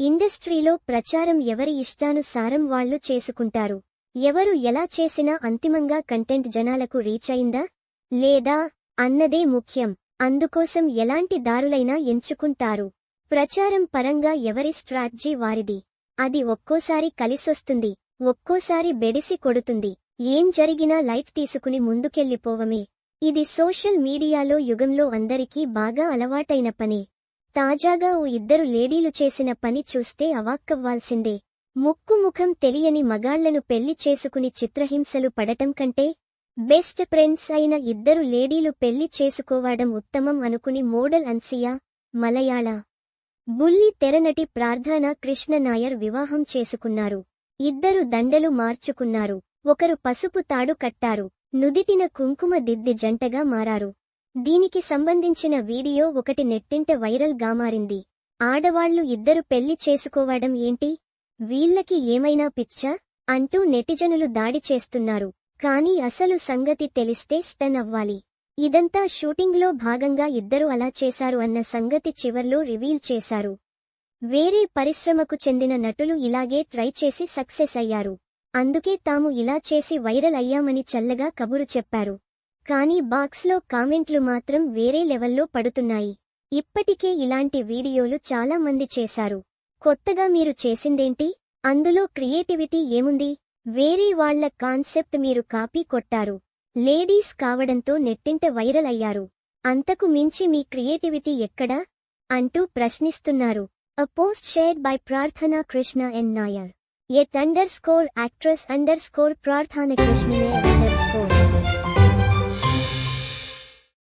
ఇండస్ట్రీలో ప్రచారం ఎవరి ఇష్టానుసారం వాళ్ళు చేసుకుంటారు? ఎవరు ఎలా చేసినా అంతిమంగా కంటెంట్ జనాలకు రీచ్ అయిందా? లేదా? అన్నదే ముఖ్యం. అందుకోసం ఎలాంటి దారులైనా ఎంచుకుంటారు. ప్రచారం పరంగా ఎవరి స్ట్రాటజీ వారిది? అది ఒక్కోసారి కలిసొస్తుంది ఒక్కోసారి బెడిసి కొడుతుంది. ఏం జరిగినా లైఫ్ తీసుకుని ముందుకెళ్ళిపోవమే ఇది సోషల్ మీడియాలో యుగంలో అందరికీ బాగా అలవాటైన పని. తాజాగా ఓ ఇద్దరు లేడీలు చేసిన పని చూస్తే అవాక్కవ్వాల్సిందే. ముక్కు ముఖం తెలియని మగాళ్ళను పెళ్ళి చేసుకుని చిత్రహింసలు పడటం కంటే బెస్ట్ ఫ్రెండ్స్ అయిన ఇద్దరు లేడీలు పెళ్ళి చేసుకోవడం ఉత్తమం అనుకుని మోడల్ అన్సియా మలయాళ. బుల్లి తెరనటి ప్రార్థన కృష్ణ నాయర్ వివాహం చేసుకున్నారు. ఇద్దరు దండలు మార్చుకున్నారు. ఒకరు పసుపు తాడు కట్టారు. నుదిటిన కుంకుమ దిద్ది జంటగా మారారు. దీనికి సంబంధించిన వీడియో ఒకటి నెట్టింట వైరల్గా మారింది. ఆడవాళ్ళు ఇద్దరు పెళ్ళి చేసుకోవడం ఏంటి? వీళ్ళకి ఏమైనా పిచ్చా? అంటూ నెటిజనులు దాడి చేస్తున్నారు. కానీ అసలు సంగతి తెలిస్తే స్టన్ అవ్వాలి. ఇదంతా షూటింగ్లో భాగంగా ఇద్దరు అలా చేశారు అన్న సంగతి చివర్లో రివీల్ చేశారు. వేరే పరిశ్రమకు చెందిన నటులు ఇలాగే ట్రై చేసి సక్సెస్ అయ్యారు. అందుకే తాము ఇలా చేసి వైరల్ అయ్యామని చల్లగా కబురు చెప్పారు. కానీ బాక్స్లో కామెంట్లు మాత్రం వేరే లెవెల్లో పడుతున్నాయి. ఇప్పటికే ఇలాంటి వీడియోలు చాలా మంది చేశారు. కొత్తగా మీరు చేసిందేంటి? అందులో క్రియేటివిటీ ఏముంది? వేరే వాళ్ళ కాన్సెప్ట్ మీరు కాపీ కొట్టారు. లేడీస్ కావడంతో నెట్టింట వైరల్ అయ్యారు. అంతకు మించి మీ క్రియేటివిటీ ఎక్కడా? అంటూ ప్రశ్నిస్తున్నారు. అ post shared by Prarthana Krishna N Nair at underscore actress underscore Prarthana కృష్ణనే under score